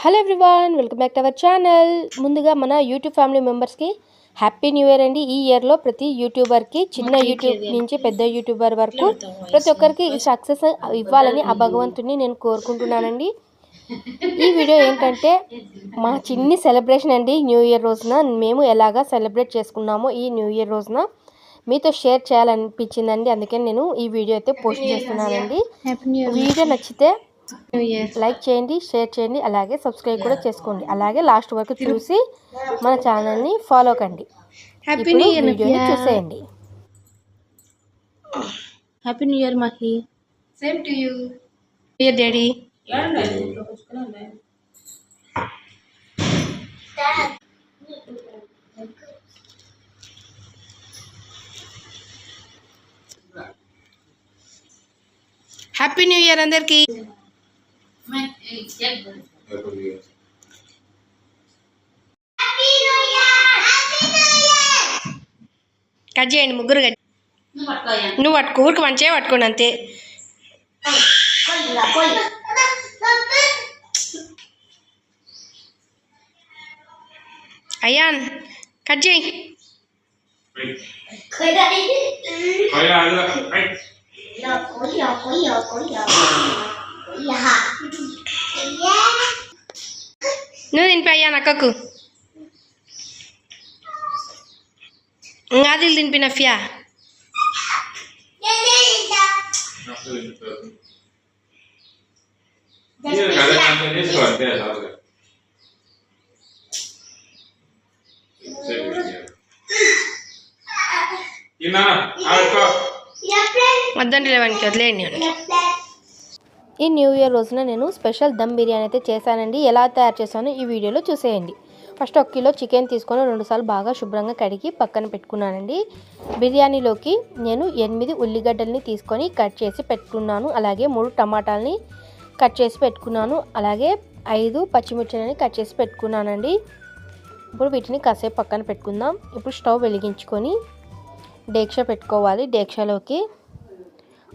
Hello everyone welcome back to our channel. ముందుగా మన YouTube family మెంబర్స్కి హ్యాపీ న్యూ ఇయర్ అండి. ఈ ఇయర్లో ప్రతి యూట్యూబర్కి చిన్న యూట్యూబ్ నుంచి పెద్ద యూట్యూబర్ వరకు ప్రతి ఒక్కరికి ఈ సక్సెస్ ఇవ్వాలని ఆ భగవంతుని నేను కోరుకుంటున్నానండి. ఈ వీడియో ఏంటంటే మా చిన్ని సెలబ్రేషన్ అండి న్యూ ఇయర్ రోజున. మేము ఎలాగా సెలబ్రేట్ చేసుకున్నామో ఈ న్యూ ఇయర్ రోజున మీతో షేర్ చేయాలనిపించిందండి. అందుకని నేను ఈ వీడియో అయితే పోస్ట్ చేస్తున్నానండి. వీడియో నచ్చితే లైక్ చేయండి షేర్ చేయండి అలాగే సబ్స్క్రైబ్ కూడా చేసుకోండి. అలాగే లాస్ట్ వరకు చూసి మన ఛానల్ని ఫాలో కండి. హ్యాపీ న్యూ ఇయర్ వీడియోని చూసేయండి. Happy new year Mahi same to you year daddy happy new year అందరికి. కట్ చేయండి ముగ్గురు కట్ నువ్వు పట్టుకో ఊరికి మంచిగా పట్టుకోండి అంతే. అయ్యాన్ కట్ చేయి. నువ్వు తినిపి అయ్యాన్ అక్కకు అది తినిపి నఫ్యా. వద్దంటే లేవనికి వదిలేయండి. ఈ న్యూ ఇయర్ రోజున నేను స్పెషల్ దమ్ బిర్యానీ అయితే చేశానండి. ఎలా తయారు చేశానో ఈ వీడియోలో చూసేయండి. ఫస్ట్ ఒక కిలో చికెన్ తీసుకొని రెండుసార్లు బాగా శుభ్రంగా కడిగి పక్కన పెట్టుకున్నానండి. బిర్యానీలోకి నేను ఎనిమిది ఉల్లిగడ్డల్ని తీసుకొని కట్ చేసి పెట్టుకున్నాను. అలాగే మూడు టమాటాలని కట్ చేసి పెట్టుకున్నాను. అలాగే ఐదు పచ్చిమిర్చిని కట్ చేసి పెట్టుకున్నానండి. ఇప్పుడు వీటిని కాసేపు పక్కన పెట్టుకుందాం. ఇప్పుడు స్టవ్ వెలిగించుకొని డేక్ష పెట్టుకోవాలి. డేక్షలోకి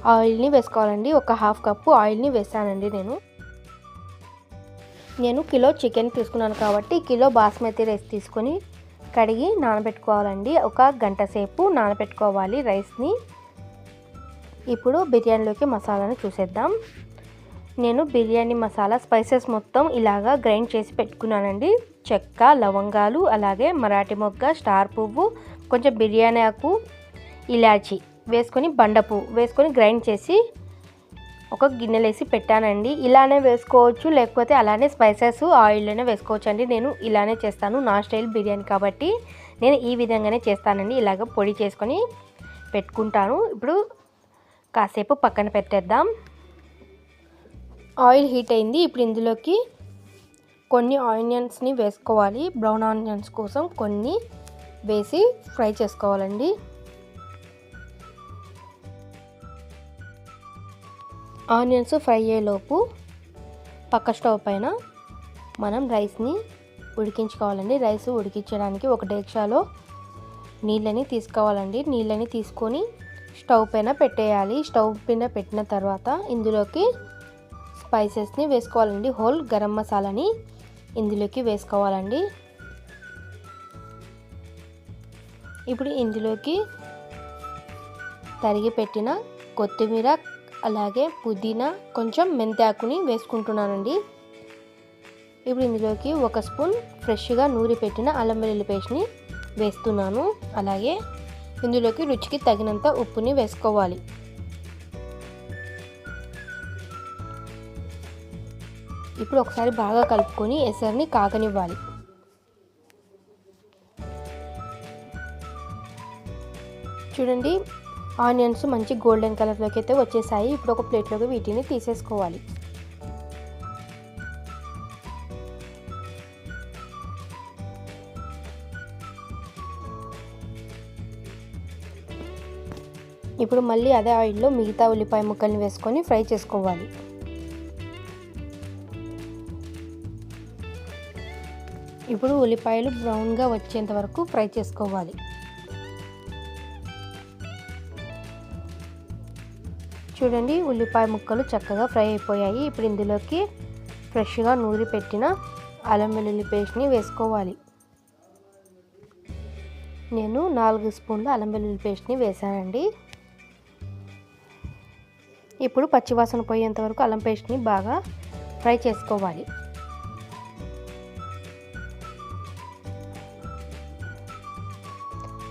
ఆయిల్ని వేసుకోవాలండి. ఒక హాఫ్ కప్పు ఆయిల్ని వేసానండి నేను. నేను కిలో చికెన్ తీసుకున్నాను కాబట్టి కిలో బాస్మతి రైస్ తీసుకొని కడిగి నానబెట్టుకోవాలండి. ఒక గంట సేపు నానబెట్టుకోవాలి రైస్ని. ఇప్పుడు బిర్యానీలోకి మసాలాను చూసేద్దాం. నేను బిర్యానీ మసాలా స్పైసెస్ మొత్తం ఇలాగా గ్రైండ్ చేసి పెట్టుకున్నానండి. చెక్క లవంగాలు అలాగే మరాఠీ మొగ్గ స్టార్ పువ్వు కొంచెం బిర్యానీ ఆకు ఇలాచి వేసుకొని బండపు వేసుకొని గ్రైండ్ చేసి ఒక గిన్నెలు వేసి పెట్టానండి. ఇలానే వేసుకోవచ్చు లేకపోతే అలానే స్పైసెస్ ఆయిల్లోనే వేసుకోవచ్చు అండి నేను ఇలానే చేస్తాను నా స్టైల్ బిర్యానీ కాబట్టి. నేను ఈ విధంగానే చేస్తానండి. ఇలాగ పొడి చేసుకొని పెట్టుకుంటాను. ఇప్పుడు కాసేపు పక్కన పెట్టేద్దాం. ఆయిల్ హీట్ అయింది. ఇప్పుడు ఇందులోకి కొన్ని ఆనియన్స్ని వేసుకోవాలి. బ్రౌన్ ఆనియన్స్ కోసం కొన్ని వేసి ఫ్రై చేసుకోవాలండి. ఆనియన్స్ ఫ్రై అయ్యేలోపు పక్క స్టవ్ పైన మనం రైస్ని ఉడికించుకోవాలండి. రైస్ ఉడికించడానికి ఒక డేక్షాలో నీళ్ళని తీసుకోవాలండి. నీళ్ళని తీసుకొని స్టవ్ పైన పెట్టేయాలి. స్టవ్ పైన పెట్టిన తర్వాత ఇందులోకి స్పైసెస్ని వేసుకోవాలండి. హోల్ గరం మసాలాని ఇందులోకి వేసుకోవాలండి. ఇప్పుడు ఇందులోకి తరిగి పెట్టిన కొత్తిమీర అలాగే పుదీనా కొంచెం మెంతాకుని వేసుకుంటున్నానండి. ఇప్పుడు ఇందులోకి ఒక స్పూన్ ఫ్రెష్గా నూరి పెట్టిన అల్లం వెల్లుల్లి పేస్ట్ని వేస్తున్నాను. అలాగే ఇందులోకి రుచికి తగినంత ఉప్పుని వేసుకోవాలి. ఇప్పుడు ఒకసారి బాగా కలుపుకొని ఎసరిని కాగనివ్వాలి. చూడండి ఆనియన్స్ మంచి గోల్డెన్ కలర్లోకి అయితే వచ్చేసాయి. ఇప్పుడు ఒక ప్లేట్లోకి వీటిని తీసేసుకోవాలి. ఇప్పుడు మళ్ళీ అదే ఆయిల్లో మిగతా ఉల్లిపాయ ముక్కల్ని వేసుకొని ఫ్రై చేసుకోవాలి. ఇప్పుడు ఉల్లిపాయలు బ్రౌన్గా వచ్చేంత వరకు ఫ్రై చేసుకోవాలి. చూడండి ఉల్లిపాయ ముక్కలు చక్కగా ఫ్రై అయిపోయాయి. ఇప్పుడు ఇందులోకి ఫ్రెష్గా నూరి పెట్టిన అల్లం వెల్లుల్లి పేస్ట్ని వేసుకోవాలి. నేను నాలుగు స్పూన్ల అల్లం వెల్లుల్లి పేస్ట్ని వేసానండి ఇప్పుడు పచ్చివాసన పోయేంత వరకు అల్లం పేస్ట్ని బాగా ఫ్రై చేసుకోవాలి.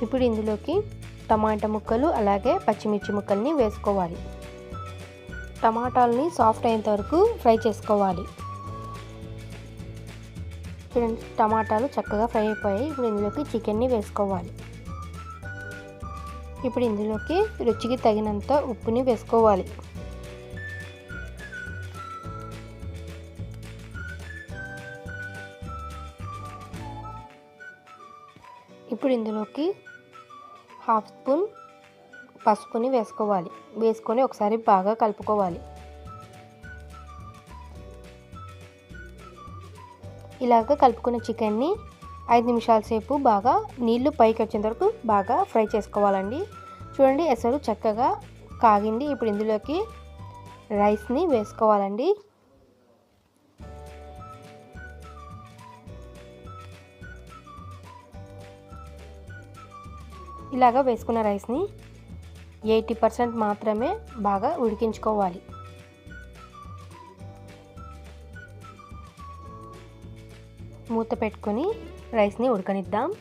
ఇప్పుడు ఇందులోకి టమాటా ముక్కలు అలాగే పచ్చిమిర్చి ముక్కల్ని వేసుకోవాలి. టమాటాలని సాఫ్ట్ అయ్యేంత వరకు ఫ్రై చేసుకోవాలి. ఫ్రెండ్స్ టమాటాలు చక్కగా ఫ్రై అయిపోయాయి. ఇప్పుడు ఇందులోకి చికెన్ని వేసుకోవాలి. ఇప్పుడు ఇందులోకి రుచికి తగినంత ఉప్పుని వేసుకోవాలి. ఇప్పుడు ఇందులోకి హాఫ్ స్పూన్ పసుపుని వేసుకోవాలి. వేసుకొని ఒకసారి బాగా కలుపుకోవాలి. ఇలాగ కలుపుకున్న చికెన్ని ఐదు నిమిషాల సేపు బాగా నీళ్ళు పైకి వచ్చేంత వరకు బాగా ఫ్రై చేసుకోవాలండి. చూడండి ఎసరు చక్కగా కాగింది. ఇప్పుడు ఇందులోకి రైస్ని వేసుకోవాలండి. ఇలాగ వేసుకున్న రైస్ని ఎయిటీ పర్సెంట్ మాత్రమే బాగా ఉడికించుకోవాలి. మూత పెట్టుకొని రైస్ని ఉడకనిద్దాం.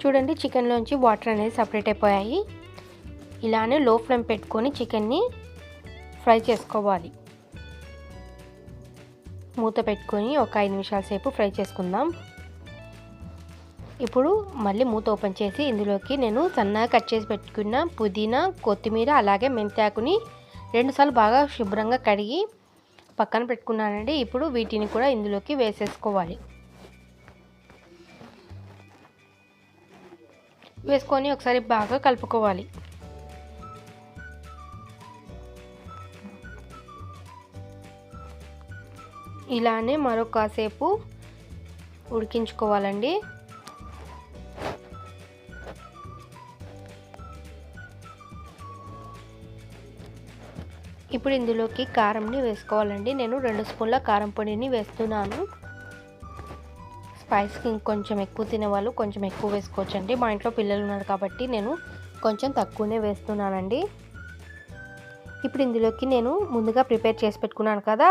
చూడండి చికెన్లోంచి వాటర్ అనేది సపరేట్ అయిపోయాయి. ఇలానే లో ఫ్లేమ్ పెట్టుకొని చికెన్ని ఫ్రై చేసుకోవాలి. మూత పెట్టుకొని ఒక ఐదు నిమిషాల సేపు ఫ్రై చేసుకుందాం. ఇప్పుడు మళ్ళీ మూత ఓపెన్ చేసి ఇందులోకి నేను సన్నగా కట్ చేసి పెట్టుకున్న పుదీనా కొత్తిమీర అలాగే మెంతాకుని రెండుసార్లు బాగా శుభ్రంగా కడిగి పక్కన పెట్టుకున్నానండి. ఇప్పుడు వీటిని కూడా ఇందులోకి వేసేసుకోవాలి. వేసుకొని ఒకసారి బాగా కలుపుకోవాలి. ఇలానే మరొకసేపు ఉడికించుకోవాలండి. ఇప్పుడు ఇందులోకి కారంని వేసుకోవాలండి. నేను రెండు స్పూన్ల కారం పొడిని వేస్తున్నాను. స్పైస్కి ఇంకొంచెం ఎక్కువ తినేవాళ్ళు కొంచెం ఎక్కువ వేసుకోవచ్చండి. మా ఇంట్లో పిల్లలు ఉన్నారు కాబట్టి నేను కొంచెం తక్కువనే వేస్తున్నానండి. ఇప్పుడు ఇందులోకి నేను ముందుగా ప్రిపేర్ చేసి పెట్టుకున్నాను కదా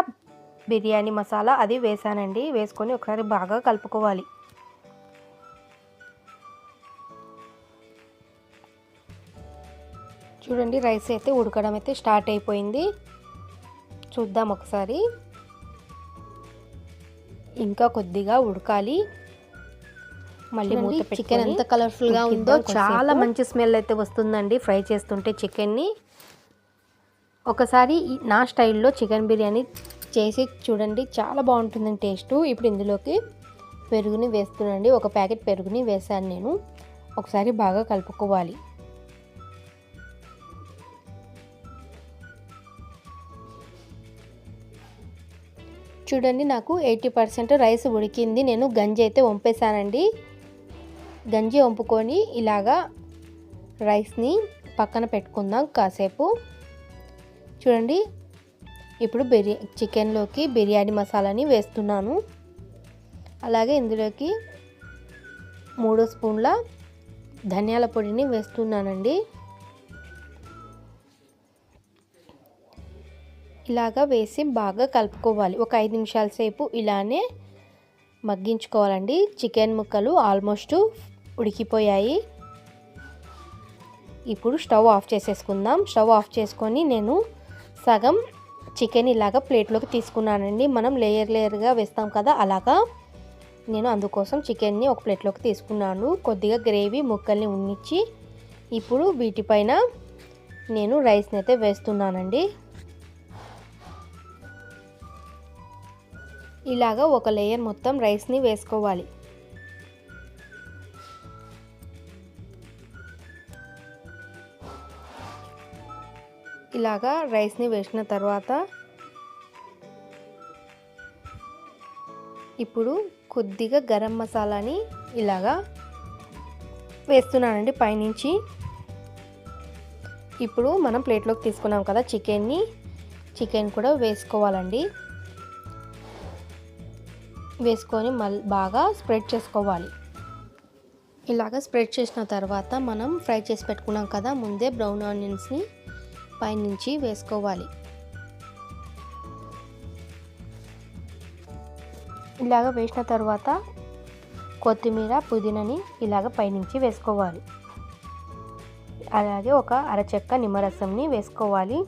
బిర్యానీ మసాలా అది వేసానండి. వేసుకొని ఒకసారి బాగా కలుపుకోవాలి. చూడండి రైస్ అయితే ఉడకడం అయితే స్టార్ట్ అయిపోయింది. చూద్దాం ఒకసారి. ఇంకా కొద్దిగా ఉడకాలి. మళ్ళీ మూత చికెన్ ఎంత కలర్ఫుల్గా ఉందో చాలా మంచి స్మెల్ అయితే వస్తుందండి ఫ్రై చేస్తుంటే చికెన్ని ఒకసారి నా స్టైల్లో చికెన్ బిర్యానీ చేసి చూడండి చాలా బాగుంటుందండి టేస్ట్. ఇప్పుడు ఇందులోకి పెరుగుని వేస్తున్నానండి ఒక ప్యాకెట్ పెరుగుని వేసాను నేను. ఒకసారి బాగా కలుపుకోవాలి. చూడండి నాకు ఎయిటీ పర్సెంట్ రైస్ ఉడికింది. నేను గంజి అయితే వంపేశానండి. గంజి వంపుకొని ఇలాగా రైస్ని పక్కన పెట్టుకుందాం కాసేపు. చూడండి ఇప్పుడు బిర్యా చికెన్లోకి బిర్యానీ మసాలాని వేస్తున్నాను. అలాగే ఇందులోకి మూడు స్పూన్ల ధనియాల పొడిని వేస్తున్నానండి. ఇలాగా వేసి బాగా కలుపుకోవాలి. ఒక ఐదు నిమిషాల సేపు ఇలానే మగ్గించుకోవాలండి. చికెన్ ముక్కలు ఆల్మోస్ట్ ఉడికిపోయాయి. ఇప్పుడు స్టవ్ ఆఫ్ చేసేసుకుందాం. స్టవ్ ఆఫ్ చేసుకొని నేను సగం చికెన్ ఇలాగా ప్లేట్లోకి తీసుకున్నానండి. మనం లేయర్ లేయర్గా వేస్తాం కదా అలాగా నేను అందుకోసం చికెన్ని ఒక ప్లేట్లోకి తీసుకున్నాను. కొద్దిగా గ్రేవీ ముక్కల్ని ఉన్నిచ్చి ఇప్పుడు వీటిపైన నేను రైస్ని అయితే వేస్తున్నానండి. ఇలాగా ఒక లేయర్ మొత్తం రైస్ని వేసుకోవాలి. ఇలాగా రైస్ని వేసిన తర్వాత ఇప్పుడు కొద్దిగా గరం మసాలాని ఇలాగా వేస్తున్నానండి పైనుంచి. ఇప్పుడు మనం ప్లేట్లోకి తీసుకున్నాం కదా చికెన్ని చికెన్ కూడా వేసుకోవాలండి. వేసుకొని మళ్ళీ బాగా స్ప్రెడ్ చేసుకోవాలి. ఇలాగ స్ప్రెడ్ చేసిన తర్వాత మనం ఫ్రై చేసి పెట్టుకున్నాం కదా ముందే బ్రౌన్ ఆనియన్స్ని పైనుంచి వేసుకోవాలి. ఇలాగ వేసిన తర్వాత కొత్తిమీర పుదీనాని ఇలాగ పైనుంచి వేసుకోవాలి. అలాగే ఒక అరచెక్క నిమ్మరసంని వేసుకోవాలి.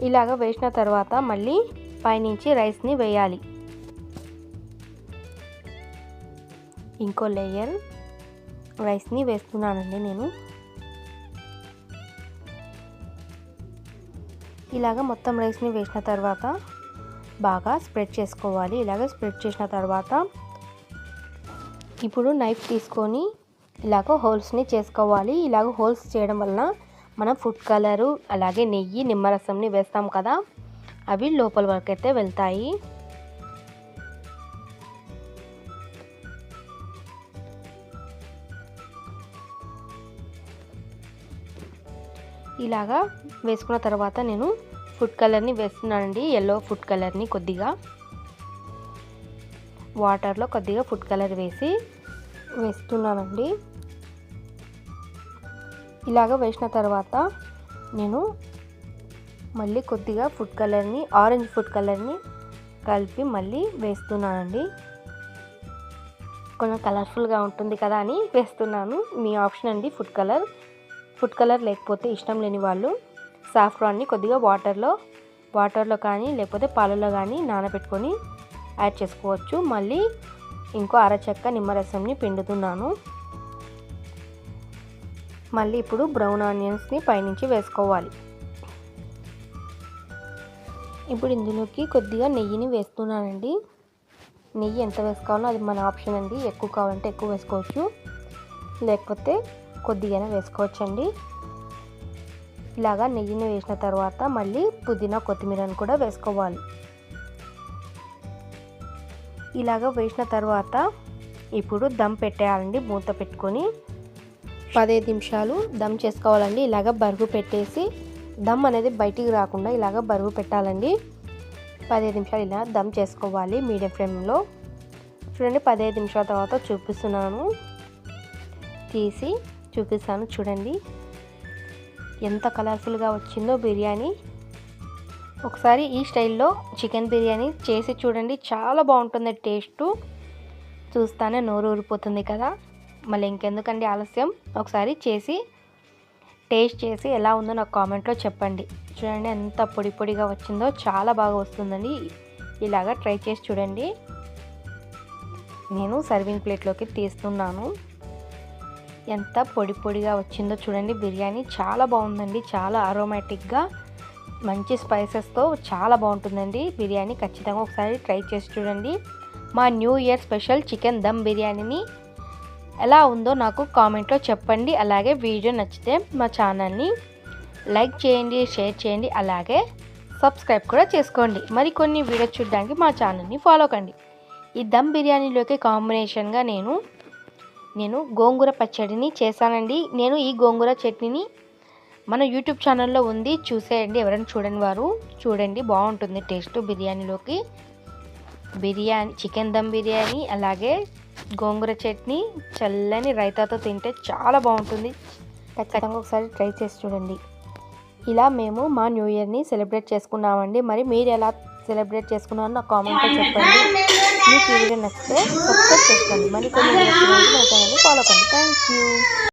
ఇలాగ వేసిన తర్వాత మళ్ళీ పైనుంచి రైస్ని వేయాలి. ఇంకో లేయర్ రైస్ని వేస్తున్నానండి నేను. ఇలాగ మొత్తం రైస్ని వేసిన తర్వాత బాగా స్ప్రెడ్ చేసుకోవాలి. ఇలాగ స్ప్రెడ్ చేసిన తర్వాత ఇప్పుడు నైఫ్ తీసుకొని ఇలాగ హోల్స్ని చేసుకోవాలి. ఇలాగ హోల్స్ చేయడం వలన మనం ఫుడ్ కలరు అలాగే నెయ్యి నిమ్మరసంని వేస్తాం కదా అవి లోపల వరకు అయితే వెళ్తాయి. ఇలాగా వేసుకున్న తర్వాత నేను ఫుడ్ కలర్ని వేస్తున్నానండి. ఎల్లో ఫుడ్ కలర్ని కొద్దిగా. వాటర్లో కొద్దిగా ఫుడ్ కలర్ వేసి వేస్తున్నానండి. ఇలాగ వేసిన తర్వాత నేను మళ్ళీ కొద్దిగా ఫుడ్ కలర్ని ఆరెంజ్ ఫుడ్ కలర్ని కలిపి మళ్ళీ వేస్తున్నానండి. కొంచెం కలర్ఫుల్గా ఉంటుంది కదా అని వేస్తున్నాను. మీ ఆప్షన్ అండి ఫుడ్ కలర్ ఫుడ్ కలర్ లేకపోతే ఇష్టం లేని వాళ్ళు సాఫ్రాన్ని కొద్దిగా వాటర్లో వాటర్లో కానీ లేకపోతే పాలలో కానీ నానబెట్టుకొని యాడ్ చేసుకోవచ్చు. మళ్ళీ ఇంకో అరచెక్క నిమ్మరసంని పిండుతున్నాను. మళ్ళీ ఇప్పుడు బ్రౌన్ ఆనియన్స్ని పైనుంచి వేసుకోవాలి. ఇప్పుడు ఇందులోకి కొద్దిగా నెయ్యిని వేస్తున్నానండి. నెయ్యి ఎంత వేసుకోవాలో అది మన ఆప్షన్ అండి. ఎక్కువ కావాలంటే ఎక్కువ వేసుకోవచ్చు. లేకపోతే కొద్దిగానే వేసుకోవచ్చండి. ఇలాగా నెయ్యిని వేసిన తర్వాత మళ్ళీ పుదీనా కొత్తిమీరని కూడా వేసుకోవాలి. ఇలాగ వేసిన తర్వాత ఇప్పుడు దమ్ పెట్టేయాలండి మూత పెట్టుకొని. పదిహేను నిమిషాలు దమ్ చేసుకోవాలండి ఇలాగ బరువు పెట్టేసి దమ్ అనేది బయటికి రాకుండా ఇలాగ బరువు పెట్టాలండి. పదిహేను నిమిషాలు ఇలా దమ్ చేసుకోవాలి మీడియం ఫ్లేమ్లో. చూడండి పదిహేను నిమిషాల తర్వాత చూపిస్తున్నాను. తీసి చూపిస్తాను చూడండి. ఎంత కలర్ఫుల్గా వచ్చిందో బిర్యానీ. ఒకసారి ఈ స్టైల్లో చికెన్ బిర్యానీ చేసి చూడండి చాలా బాగుంటుంది టేస్టు. చూస్తానే నోరు ఊరిపోతుంది కదా. మళ్ళీ ఇంకెందుకండి ఆలస్యం? ఒకసారి చేసి టేస్ట్ చేసి ఎలా ఉందో నాకు కామెంట్లో చెప్పండి. చూడండి ఎంత పొడి పొడిగా వచ్చిందో చాలా బాగా వస్తుందండి. ఇలాగా ట్రై చేసి చూడండి. నేను సర్వింగ్ ప్లేట్లోకి తీస్తున్నాను. ఎంత పొడి పొడిగా వచ్చిందో చూడండి. బిర్యానీ చాలా బాగుందండి. చాలా అరోమాటిక్గా మంచి స్పైసెస్తో చాలా బాగుంటుందండి. బిర్యానీ ఖచ్చితంగా ఒకసారి ట్రై చేసి చూడండి. మా new year special chicken dum బిర్యానీని ఎలా ఉందో నాకు కామెంట్లో చెప్పండి. అలాగే వీడియో నచ్చితే మా ఛానల్ని లైక్ చేయండి షేర్ చేయండి. అలాగే సబ్స్క్రైబ్ కూడా చేసుకోండి. మరికొన్ని వీడియోస్ చూడడానికి మా ఛానల్ని ఫాలో కండి. ఈ దమ్ బిర్యానీలోకి కాంబినేషన్గా నేను నేను గోంగూర పచ్చడిని చేశానండి. నేను ఈ గోంగూర చట్నీని మన యూట్యూబ్ ఛానల్లో ఉంది. చూసేయండి. ఎవరైనా చూడని వారు చూడండి. బాగుంటుంది టేస్ట్ బిర్యానీలోకి. బిర్యానీ చికెన్ దమ్ బిర్యానీ అలాగే గోంగూర చట్నీ చల్లని రైతాతో తింటే చాలా బాగుంటుంది. ఖచ్చితంగా ఒకసారి ట్రై చేసి చూడండి. ఇలా మేము మా న్యూ ఇయర్ని సెలబ్రేట్ చేసుకున్నామండి. మరి మీరు ఎలా సెలబ్రేట్ చేసుకున్నారో నాకు కామెంట్లో చెప్పండి. మీకు ఈ వీడియో నచ్చితే సబ్స్క్రైబ్ చేసుకోండి. మరి కొన్ని ఫాలో కండి. Thank you